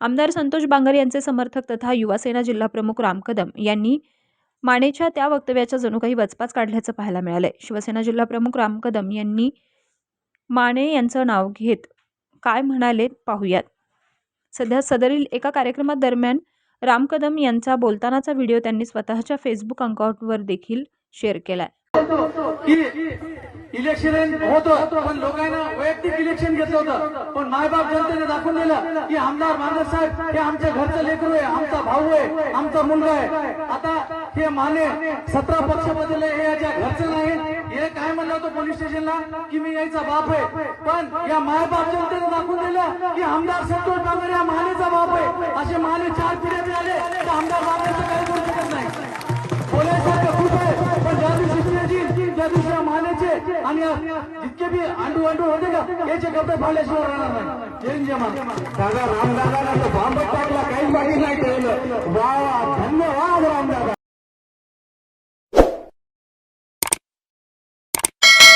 आमदार संतोष बांगर यांचे समर्थक तथा युवासेना जिल्हाप्रमुख राम कदम यांनी मानेच्या त्या वक्तव्याच्या जणू काही वचपाच काढल्याचं पाहायला मिळालंय. शिवसेना जिल्हाप्रमुख राम कदम यांनी माने यांचं नाव घेत काय म्हणाले पाहूयात. सध्या सदरील एका कार्यक्रमादरम्यान राम कदम यांचा बोलतानाचा व्हिडिओ त्यांनी स्वतःच्या फेसबुक अकाउंटवर देखील शेअर केलाय. इलेक्शन होतं. पण लोकांना वैयक्तिक इलेक्शन घेतलं होतं. पण मायबाप जनतेने दाखवून दिलं की आमदार मानस साहेब हे आमच्या घरचं लेकरू आहे आमचा भाऊ आहे आमचा मुलगा आहे. आता हे माने सतरा पक्ष बदलले हे याच्या घरचं नाही हे काय म्हणलं होतं पोलीस स्टेशनला की मी यायचा बाप आहे. पण या मायबाप जनतेने दाखवून दिलं की आमदार संतोष डांगरे या मानेचा बाप आहे. असे माने चार पिढ्या मिळाले. तर आमदार या आणि जितके बी अंडू अंडू होते का याचे कपडे फाडल्याशिवाय राहणार नाही. जय हिंद, जय दादा रामदादाला तो